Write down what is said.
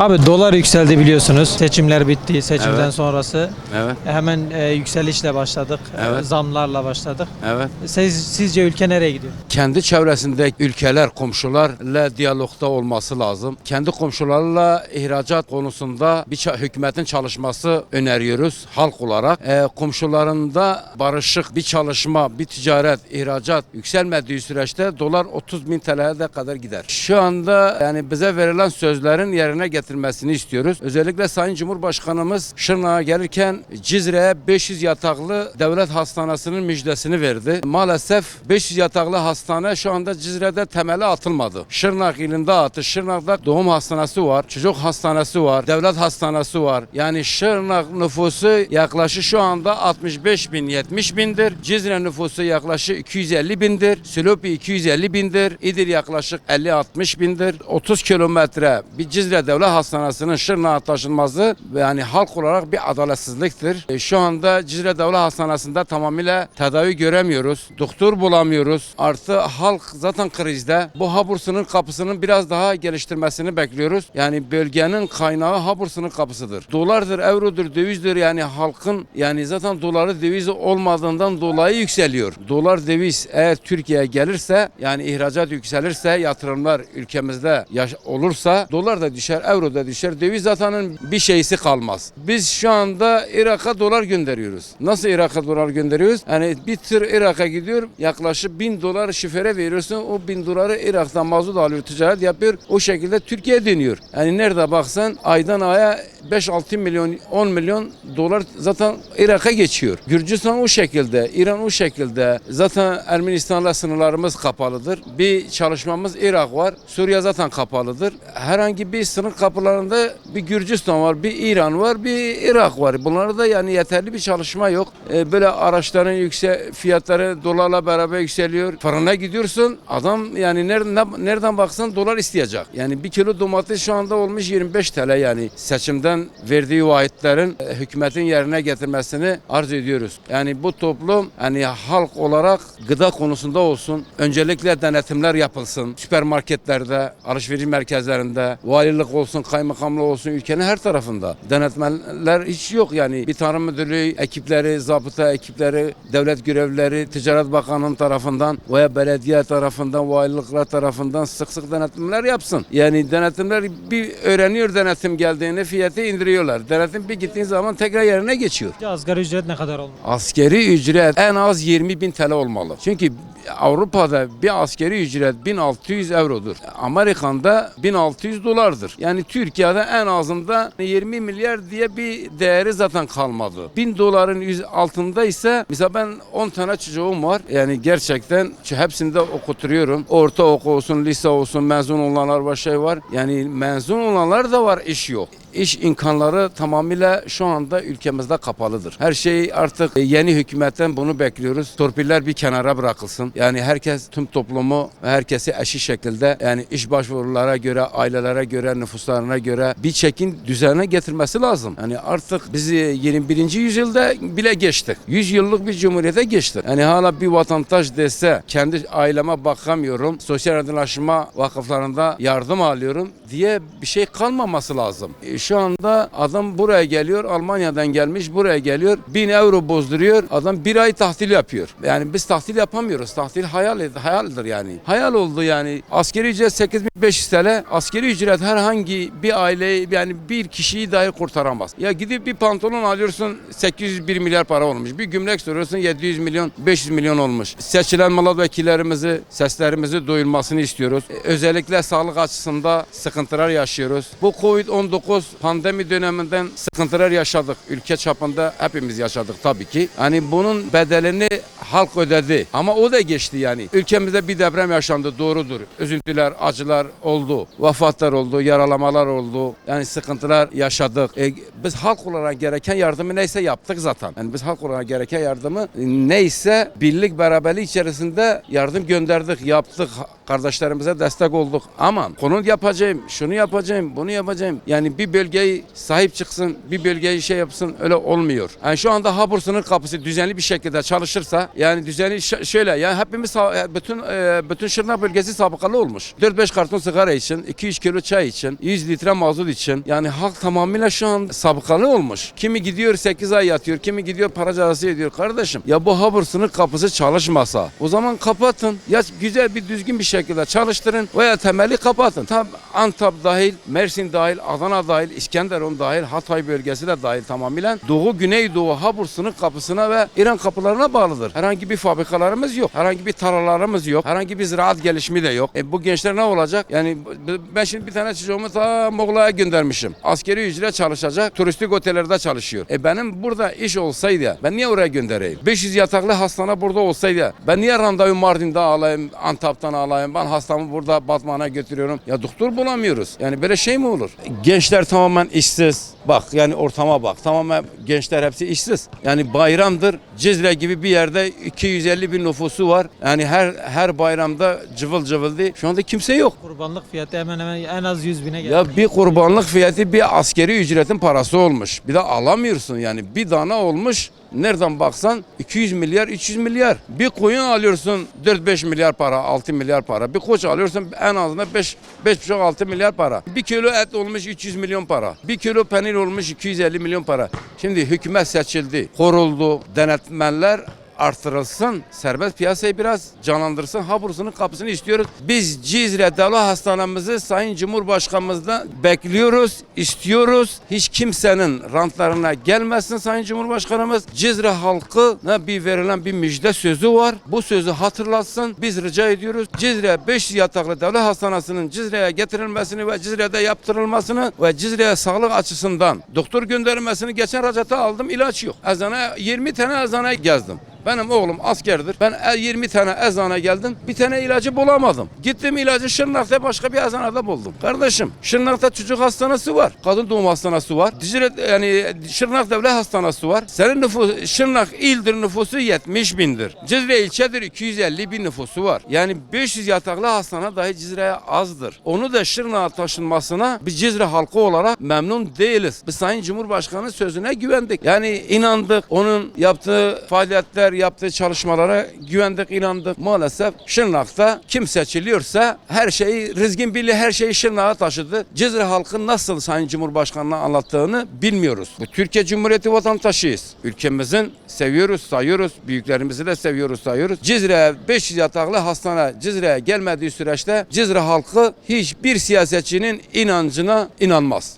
Abi dolar yükseldi biliyorsunuz. Seçimler bitti. Seçimden Evet. sonrası Evet, hemen e, yükselişle başladık. E, Evet. zamlarla başladık. evet. Siz, sizce ülke nereye gidiyor? Kendi çevresindeki ülkeler, komşularla diyalogda olması lazım. Kendi komşularla ihracat konusunda bir ça- hükümetin çalışması öneriyoruz halk olarak. Ee, komşularında barışık bir çalışma, bir ticaret, ihracat yükselmediği süreçte dolar 30 bin TL'ye de kadar gider. Şu anda yani bize verilen sözlerin yerine getirmesini istiyoruz. Özellikle Sayın Cumhurbaşkanımız Şırnak'a gelirken Cizre'ye 500 yataklı devlet hastanesinin müjdesini verdi. Maalesef 500 yataklı hastane şu anda Cizre'de temeli atılmadı. Şırnak ilinde attı. Şırnak'ta doğum hastanesi var, çocuk hastanesi var, devlet hastanesi var. Yani Şırnak nüfusu yaklaşık şu anda 65 bin 70 bindir. Cizre nüfusu yaklaşık 250 bindir. Silopi 250 bindir. İdir yaklaşık 50-60 bindir. 30 kilometre bir Cizre Devlet Hastanesi'nin Şırnak'a taşınması yani halk olarak bir adaletsizliktir. E, Şu anda Cizre Devlet Hastanesi'nde tamamıyla tedavi göremiyoruz. Doktor bulamıyoruz. Artı halk zaten krizde. Bu Habursu'nun kapısının biraz daha geliştirmesini bekliyoruz. Yani bölgenin kaynağı Habursu'nun kapısıdır. Dolardır, eurodur, dövizdir yani halkın yani zaten doları döviz olmadığından dolayı yükseliyor. Dolar döviz eğer Türkiye'ye gelirse yani ihracat yükselirse yatırımlar ülkemizde olursa dolar da düşer, euro da düşer. Döviz zaten bir şeysi kalmaz. Biz şu anda Irak'a dolar gönderiyoruz. Nasıl Irak'a dolar gönderiyoruz? Yani bir tır Irak'a gidiyor yaklaşık bin dolar şifre veriyorsun. O bin doları Irak'tan mazot alıyor, ticaret yapıyor. O şekilde Türkiye'ye dönüyor. Yani nerede baksan aydan aya 5-6 milyon, 10 milyon dolar zaten Irak'a geçiyor. Gürcistan o şekilde, İran o şekilde. Zaten Ermenistan'la sınırlarımız kapalıdır. Bir çalışmamız Irak var. Suriye zaten kapalıdır. Herhangi bir sınır kapılarında bir Gürcistan var, bir İran var, bir Irak var. Bunlarda yani yeterli bir çalışma yok. Ee, böyle araçların yüksek fiyatları dolarla beraber yükseliyor. Fırına gidiyorsun adam yani nereden, nereden baksan dolar isteyecek. Yani bir kilo domates şu anda olmuş 25 TL yani seçimden verdiği vaatlerin e, hükümetin yerine getirmesini arz ediyoruz. Yani bu toplum hani halk olarak gıda konusunda olsun öncelikle denetimler yapılsın. Süpermarketlerde, alışveriş merkezlerinde, valilik olsun, kaymakamlık olsun ülkenin her tarafında. Denetmeler hiç yok yani. Bir tarım müdürlüğü ekipleri, zabıta ekipleri, devlet görevlileri, Ticaret Bakanı'nın tarafından veya belediye tarafından, valilikler tarafından sık sık denetimler yapsın. Yani denetimler bir öğreniyor denetim geldiğini fiyatı indiriyorlar. Denetim bir gittiğin zaman tekrar yerine geçiyor. Asgari ücret ne kadar olmalı? Askeri ücret en az 20 bin TL olmalı. Çünkü Avrupa'da bir askeri ücret 1600 eurodur. Amerika'da 1600 dolardır. Yani Türkiye'de en azında 20 milyar diye bir değeri zaten kalmadı. 1000 doların altında ise mesela ben 10 tane çocuğum var. Yani gerçekten hepsini de okuturuyorum. Ortaokul olsun, lise olsun, mezun olanlar var şey var. Yani mezun olanlar da var iş yok. İş imkanları tamamıyla şu anda ülkemizde kapalıdır. Her şey artık yeni hükümetten bunu bekliyoruz. Torpiller bir kenara bırakılsın. Yani herkes tüm toplumu herkesi eşit şekilde yani iş başvurulara göre, ailelere göre, nüfuslarına göre bir çekin düzenine getirmesi lazım. Yani artık biz 21. yüzyılda bile geçtik. 100 yıllık bir cumhuriyete geçtik. Yani hala bir vatandaş dese kendi aileme bakamıyorum. Sosyal yardımlaşma vakıflarında yardım alıyorum diye bir şey kalmaması lazım. E, Şu anda adam buraya geliyor, Almanya'dan gelmiş buraya geliyor. 1000 euro bozduruyor. Adam bir ay tahtil yapıyor. Yani biz tahtil yapamıyoruz. Tahtil hayal hayaldir yani. Hayal oldu yani. Askeri ücret 8500 TL. Askeri ücret herhangi bir aileyi yani bir kişiyi dahi kurtaramaz. Ya gidip bir pantolon alıyorsun 801 milyar para olmuş. Bir gömlek soruyorsun 700 milyon 500 milyon olmuş. Seçilen milletvekillerimizi seslerimizi duyulmasını istiyoruz. Özellikle sağlık açısında sıkıntılar yaşıyoruz. Bu Covid-19 pandemi döneminden sıkıntılar yaşadık. Ülke çapında hepimiz yaşadık tabii ki. Hani bunun bedelini halk ödedi. Ama o da geçti yani. Ülkemizde bir deprem yaşandı doğrudur. Üzüntüler, acılar oldu. Vefatlar oldu, yaralamalar oldu. Yani sıkıntılar yaşadık. E, biz halk olarak gereken yardımı neyse yaptık zaten. Yani biz halk olarak gereken yardımı neyse birlik beraberlik içerisinde yardım gönderdik, yaptık. Kardeşlerimize destek olduk. Ama konu yapacağım, şunu yapacağım, bunu yapacağım. Yani bir bölgeyi sahip çıksın, bir bölgeyi şey yapsın öyle olmuyor. Yani şu anda Habur sınır kapısı düzenli bir şekilde çalışırsa yani düzenli şöyle yani hepimiz bütün e, bütün Şırnak bölgesi sabıkalı olmuş. 4-5 karton sigara için, 200 kilo çay için, 100 litre mazot için yani halk tamamıyla şu an sabıkalı olmuş. Kimi gidiyor 8 ay yatıyor, kimi gidiyor para cezası ediyor kardeşim. Ya bu habur sınır kapısı çalışmasa o zaman kapatın. Ya güzel bir düzgün bir şekilde çalıştırın veya temeli kapatın. Tam Antap dahil, Mersin dahil, Adana dahil, İskenderun dahil, Hatay bölgesi de dahil tamamıyla Doğu Güneydoğu habur sınır kapısına ve İran kapılarına bağlıdır. Herhangi bir fabrikalarımız yok. Herhangi bir tarlalarımız yok. Herhangi bir ziraat gelişimi de yok. E bu gençler ne olacak? Yani ben şimdi bir tane çocuğumu ta Muğla'ya göndermişim. Askeri ücret çalışacak. Turistik otellerde çalışıyor. E benim burada iş olsaydı ben niye oraya göndereyim? 500 yataklı hastane burada olsaydı ben niye randevu Mardin'de alayım, Antap'tan alayım? Ben hastamı burada Batman'a götürüyorum. Ya doktor bulamıyoruz. Yani böyle şey mi olur? Gençler tamamen işsiz. Bak yani ortama bak. Tamamen gençler hepsi işsiz. Yani bayramdır. Cizre gibi bir yerde 250 bin nüfusu var. Yani her her bayramda cıvıl cıvıldı. Şu anda kimse yok. Kurbanlık fiyatı hemen hemen en az 100 bine geldi. Ya bir kurbanlık fiyatı bir askeri ücretin parası olmuş. Bir de alamıyorsun yani. Bir dana olmuş. Nereden baksan 200 milyar 300 milyar. Bir koyun alıyorsun 4-5 milyar para 6 milyar para. Bir koç alıyorsun en azından 5 5,5-6 milyar para. Bir kilo et olmuş 300 milyon para. Bir kilo peynir olmuş 250 milyon para. Şimdi hükümet seçildi. Koruldu. Denetmenler artırılsın, serbest piyasayı biraz canlandırsın. Habursunun kapısını istiyoruz. Biz Cizre Devlet Hastanemizi Sayın Cumhurbaşkanımızdan bekliyoruz, istiyoruz. Hiç kimsenin rantlarına gelmesin Sayın Cumhurbaşkanımız. Cizre halkına bir verilen bir müjde sözü var. Bu sözü hatırlatsın. Biz rica ediyoruz. Cizre 500 yataklı devlet hastanesinin Cizre'ye getirilmesini ve Cizre'de yaptırılmasını ve Cizre'ye sağlık açısından doktor gönderilmesini geçen racata aldım. ilaç yok. Ezana 20 tane ezana gezdim. Benim oğlum askerdir. Ben e- 20 tane ezana geldim. Bir tane ilacı bulamadım. Gittim ilacı Şırnak'ta başka bir ezanada buldum. Kardeşim Şırnak'ta çocuk hastanesi var. Kadın doğum hastanesi var. Dicre yani Şırnak Devlet Hastanesi var. Senin nüfus Şırnak ildir nüfusu 70 bindir. Cizre ilçedir 250 bin nüfusu var. Yani 500 yataklı hastane dahi Cizre'ye azdır. Onu da Şırnak'a taşınmasına biz Cizre halkı olarak memnun değiliz. Biz Sayın Cumhurbaşkanı sözüne güvendik. Yani inandık. Onun yaptığı faaliyetler, yaptığı çalışmalara güvendik, inandık. Maalesef Şırnak'ta kim seçiliyorsa her şeyi Rizgin Bili her şeyi Şırnak'a taşıdı. Cizre halkı nasıl Sayın Cumhurbaşkanı'na anlattığını bilmiyoruz. Bu Türkiye Cumhuriyeti vatandaşıyız. Ülkemizin seviyoruz, sayıyoruz. Büyüklerimizi de seviyoruz, sayıyoruz. Cizre 500 yataklı hastane Cizre'ye gelmediği süreçte Cizre halkı hiçbir siyasetçinin inancına inanmaz.